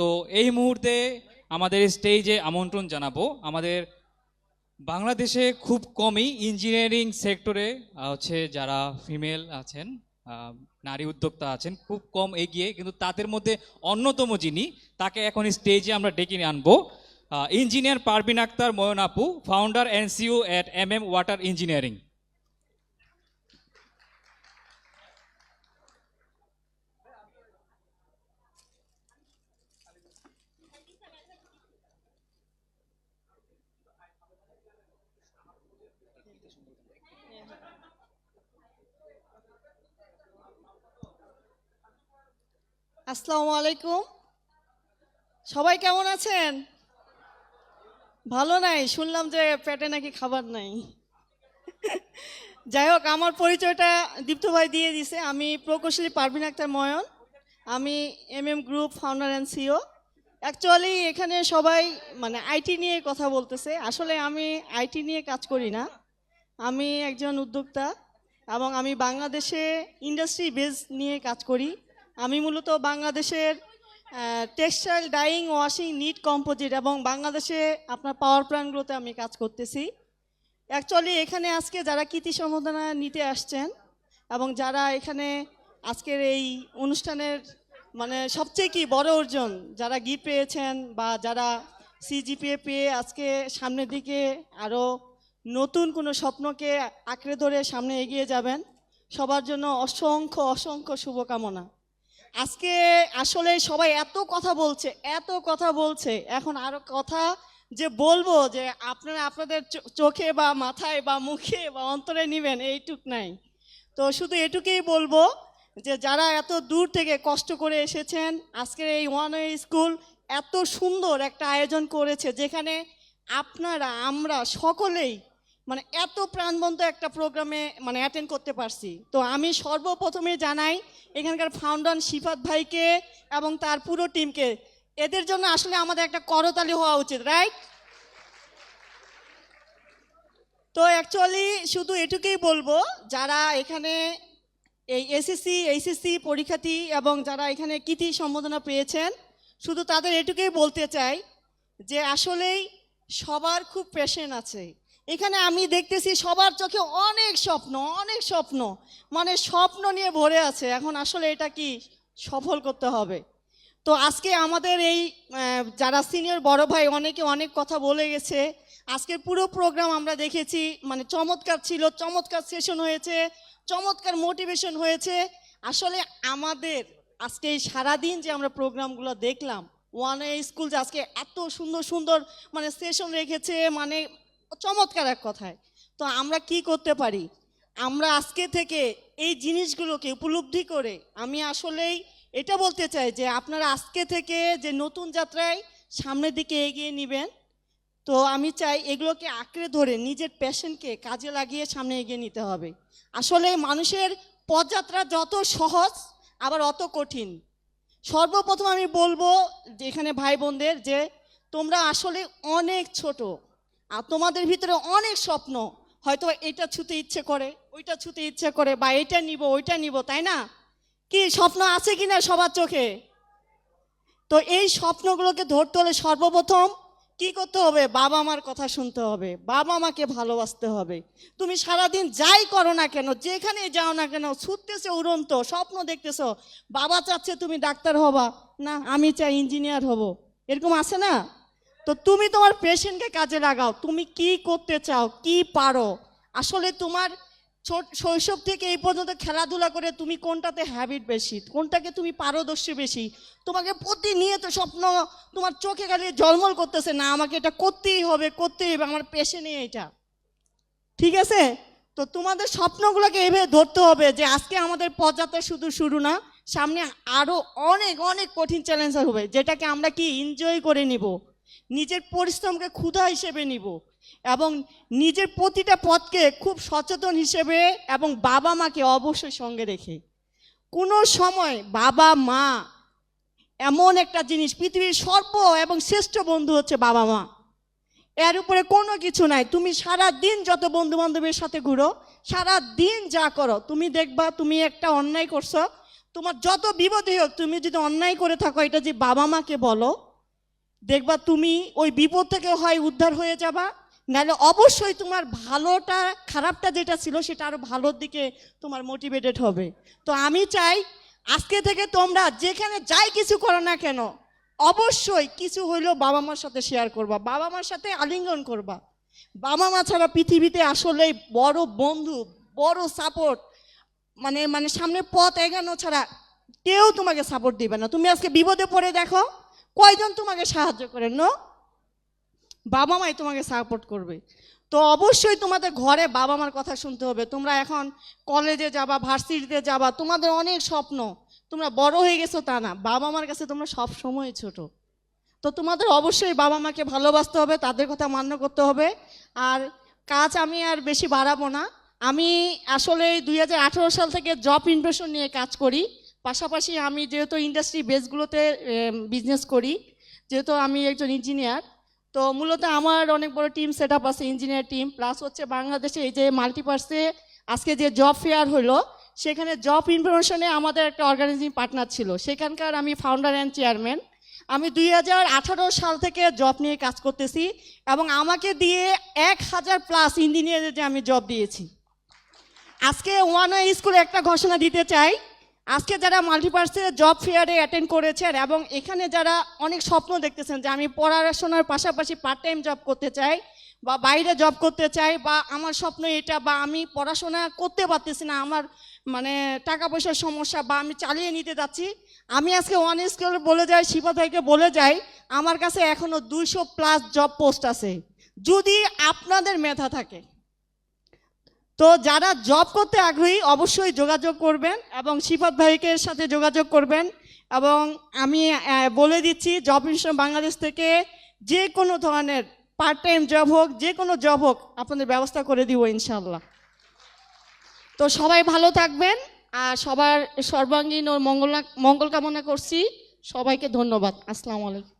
তো এই মুহূর্তে আমাদের স্টেজে আমন্ত্রণ জানাব। আমাদের বাংলাদেশে খুব কমই ইঞ্জিনিয়ারিং সেক্টরে হচ্ছে যারা ফিমেল আছেন নারী উদ্যোক্তা আছেন, খুব কম এগিয়ে, কিন্তু তাদের মধ্যে অন্যতম যিনি, তাকে এখন স্টেজে আমরা ডেকে আনব। ইঞ্জিনিয়ার পারবিন আক্তার ময়ন আপু founder and CEO at M M water engineering আসসালামু আলাইকুম। সবাই কেমন আছেন? ভালো নাই, শুনলাম যে পেটে নাকি খাবার নাই। যাই হোক, আমার পরিচয়টা দীপ্ত ভাই দিয়ে দিছে। আমি প্রকৌশলী পারভিন আক্তার ময়ন। আমি M M group founder and CEO. Actually এখানে সবাই মানে আইটি নিয়ে কথা বলতেছে। আসলে আমি আইটি নিয়ে কাজ করি না। আমি একজন উদ্যোক্তা এবং আমি বাংলাদেশে ইন্ডাস্ট্রি বেস নিয়ে কাজ করি। আমি মূলত বাংলাদেশের textile dyeing, washing, knit composite এবং বাংলাদেশে আপনার পাওয়ার প্ল্যান্টগুলোতে আমি কাজ করতেছি। অ্যাকচুয়ালি এখানে আজকে যারা কৃতি সম্বোধনা নিতে আসছেন এবং যারা এখানে আজকের এই অনুষ্ঠানের মানে সবচেয়ে কি বড় অর্জন, যারা গিফট পেয়েছেন বা যারা সিজিপিএ পেয়ে আজকে সামনের দিকে আরও নতুন কোনো স্বপ্নকে আঁকড়ে ধরে সামনে এগিয়ে যাবেন, সবার জন্য অসংখ্য অসংখ্য শুভকামনা। আজকে আসলে সবাই এত কথা বলছে, এত কথা বলছে। এখন আরও কথা যে বলব যে আপনারা আপনাদের চোখে বা মাথায় বা মুখে বা অন্তরে নেবেন, এইটুক নাই। তো শুধু এটুকুই বলব যে যারা এত দূর থেকে কষ্ট করে এসেছেন, আজকের এই ওয়ান ওয়ে স্কুল এত সুন্দর একটা আয়োজন করেছে, যেখানে আপনারা, আমরা সকলেই মানে এত প্রাণবন্ত একটা প্রোগ্রামে মানে অ্যাটেন্ড করতে পারছি। তো আমি সর্বপ্রথমে জানাই, এখানকার ফাউন্ডার শিফাত ভাইকে এবং তার পুরো টিমকে এদের জন্য আসলে আমাদের একটা করতালি হওয়া উচিত রাইট তো অ্যাকচুয়ালি শুধু এটুকুই বলব, যারা এখানে এই এসএসসি এইচএসসি পরীক্ষার্থী এবং যারা এখানে কৃতি সম্বোধনা পেয়েছেন, শুধু তাদের এটুকুই বলতে চাই যে আসলেই সবার খুব পেশেন্ট আছে। এখানে আমি দেখতেছি সবার চোখে অনেক স্বপ্ন অনেক স্বপ্ন। মানে স্বপ্ন নিয়ে ভরে আছে। এখন আসলে এটা কি সফল করতে হবে? তো আজকে আমাদের এই যারা সিনিয়র বড় ভাই, অনেকে অনেক কথা বলে গেছে। আজকের পুরো প্রোগ্রাম আমরা দেখেছি মানে চমৎকার ছিল, চমৎকার সেশন হয়েছে, চমৎকার মোটিভেশন হয়েছে। আসলে আমাদের আজকে এই সারাদিন যে আমরা প্রোগ্রামগুলো দেখলাম, ওয়ান স্কুল যে আজকে এত সুন্দর সুন্দর মানে সেশন রেখেছে মানে চমৎকার এক কথায়। তো আমরা কি করতে পারি? আমরা আজকে থেকে এই জিনিসগুলোকে উপলব্ধি করে আমি আসলেই এটা বলতে চাই যে আপনারা আজকে থেকে যে নতুন যাত্রায় সামনের দিকে এগিয়ে নেবেন, তো আমি চাই এগুলোকে আঁকড়ে ধরে নিজের প্যাশনকে কাজে লাগিয়ে সামনে এগিয়ে নিতে হবে। আসলে মানুষের পথযাত্রা যত সহজ, আবার অত কঠিন। সর্বপ্রথম আমি বলব যে এখানে ভাই বোনদের যে তোমরা আসলে অনেক ছোট। আর তোমাদের ভিতরে অনেক স্বপ্ন। হয়তো এটা ছুতে ইচ্ছে করে, ওইটা ছুতে ইচ্ছে করে, বা এটা নিব, ওইটা নিব, তাই না? কি স্বপ্ন আছে কি না সবার চোখে? তো এই স্বপ্নগুলোকে ধরতে হলে সর্বপ্রথম কি করতে হবে? বাবা মার কথা শুনতে হবে। বাবা মাকে ভালোবাসতে হবে। তুমি সারাদিন যাই করো না কেন যেখানে যাও না কেন, ছুটতেছে উড়ন্ত, স্বপ্ন দেখতেছো, বাবা চাচ্ছে তুমি ডাক্তার হবা। না, আমি চাই ইঞ্জিনিয়ার হব। এরকম আছে না? তো তুমি তোমার পেশেন্টকে কাজে লাগাও। তুমি কি করতে চাও? কি পারো? আসলে তোমার শৈশব থেকে এই পর্যন্ত খেলাধুলা করে তুমি কোনটাতে হ্যাবিট বেশি? কোনটাকে তুমি পারদর্শী বেশি? তোমাকে প্রতিনিয়ত স্বপ্ন তোমার চোখে খালি জলমল করতেছে, না, আমাকে এটা করতেই হবে করতেই হবে, আমার পেশে নেই এটা। ঠিক আছে? তো তোমাদের স্বপ্নগুলোকে এইভাবে ধরতে হবে যে, আজকে আমাদের পথযাত্রা শুধু শুরু না, সামনে আরও অনেক অনেক কঠিন চ্যালেঞ্জ হবে, যেটাকে আমরা কি এনজয় করে নিব? নিজের পরিশ্রমকে ক্ষুধা হিসেবে নিব এবং নিজের প্রতিটা পথকে খুব সচেতন হিসেবে এবং বাবা মাকে অবশ্যই সঙ্গে রেখে। কোনো সময় বাবা মা এমন একটা জিনিস, পৃথিবীর সর্ব এবং শ্রেষ্ঠ বন্ধু হচ্ছে বাবা মা। এর উপরে কোনো কিছু নাই। তুমি সারা দিন যত বন্ধু বান্ধবের সাথে ঘুরো সারা দিন যা করো, তুমি দেখবা তুমি একটা অন্যায় করছ। তোমার যত বিপদই হোক, তুমি যদি অন্যায় করে থাকো, এটা যে বাবা মাকে বলো দেখবা তুমি ওই বিপদ থেকে হয় উদ্ধার হয়ে যাবা। নাহলে অবশ্যই তোমার ভালোটা, খারাপটা যেটা ছিল সেটা আরও ভালোর দিকে তোমার মোটিভেটেড হবে। তো আমি চাই আজকে থেকে তোমরা যেখানে যাই কিছু করো না কেন, অবশ্যই কিছু হইলেও বাবা মার সাথে শেয়ার করবা, বাবা মার সাথে আলিঙ্গন করবা। বাবা মা ছাড়া পৃথিবীতে আসলে বড় বন্ধু, বড় সাপোর্ট মানে মানে সামনে পথ এগানো ছাড়া কেউ তোমাকে সাপোর্ট দিবে না। তুমি আজকে বিপদে পড়ে দেখো কয়জন তোমাকে সাহায্য করে নো? বাবা মাই তোমাকে সাপোর্ট করবে। তো অবশ্যই তোমাদের ঘরে বাবা মার কথা শুনতে হবে। তোমরা এখন কলেজে যাবা ভার্সিটিতে যাবা, তোমাদের অনেক স্বপ্ন। তোমরা বড় হয়ে গেছো তা না। বাবা মার কাছে তোমরা সব সময় ছোট। তো তোমাদের অবশ্যই বাবা মাকে ভালোবাসতে হবে, তাদের কথা মান্য করতে হবে। আর কাজ আমি আর বেশি বাড়াবো না। আমি আসলে দুই হাজার আঠেরো সাল থেকে জব ইনভেশন নিয়ে কাজ করি। পাশাপাশি আমি যেহেতু ইন্ডাস্ট্রি বেসগুলোতে বিজনেস করি, যেহেতু আমি একজন ইঞ্জিনিয়ার তো মূলত আমার অনেক বড় টিম সেট আপ আছে ইঞ্জিনিয়ার টিম প্লাস হচ্ছে বাংলাদেশে এই যে মাল্টিপার্সে আজকে যে জব ফেয়ার হলো, সেখানে জব ইনফরমেশনে আমাদের একটা অর্গানাইজিং পার্টনার ছিল। সেখানকার আমি ফাউন্ডার অ্যান্ড চেয়ারম্যান আমি দুই হাজার আঠারো সাল থেকে জব নিয়ে কাজ করতেছি এবং আমাকে দিয়ে এক হাজার প্লাস ইঞ্জিনিয়ারদের আমি জব দিয়েছি। আজকে ওয়ান স্কুলে একটা ঘোষণা দিতে চাই আজকে যারা মাল্টিপার্সে জব ফেয়ারে অ্যাটেন্ড করেছেন এবং এখানে যারা অনেক স্বপ্ন দেখতেছেন যে আমি পড়াশোনার পাশাপাশি পার্ট টাইম জব করতে চাই বা বাইরে জব করতে চাই বা আমার স্বপ্ন এটা বা আমি পড়াশোনা করতে পারতেছি না, আমার মানে টাকা পয়সার সমস্যা বা আমি চালিয়ে নিতে যাচ্ছি, আমি আজকে ওয়ান স্কুল বলে যাই, শিবা ভাইকে বলে যাই, আমার কাছে এখনও দুইশো প্লাস জব পোস্ট আছে। যদি আপনাদের মেধা থাকে তো যারা জব করতে আগ্রহী, অবশ্যই যোগাযোগ করবেন এবং শিফাত ভাইকের সাথে যোগাযোগ করবেন এবং আমি বলে দিচ্ছি জব মিশন বাংলাদেশ থেকে যে কোনো ধরনের পার্ট টাইম জব হোক, যে কোনো জব হোক, আপনাদের ব্যবস্থা করে দিব ইনশাল্লাহ তো সবাই ভালো থাকবেন, আর সবার সর্বাঙ্গীন ও মঙ্গল মঙ্গল কামনা করছি। সবাইকে ধন্যবাদ। আসসালামু আলাইকুম।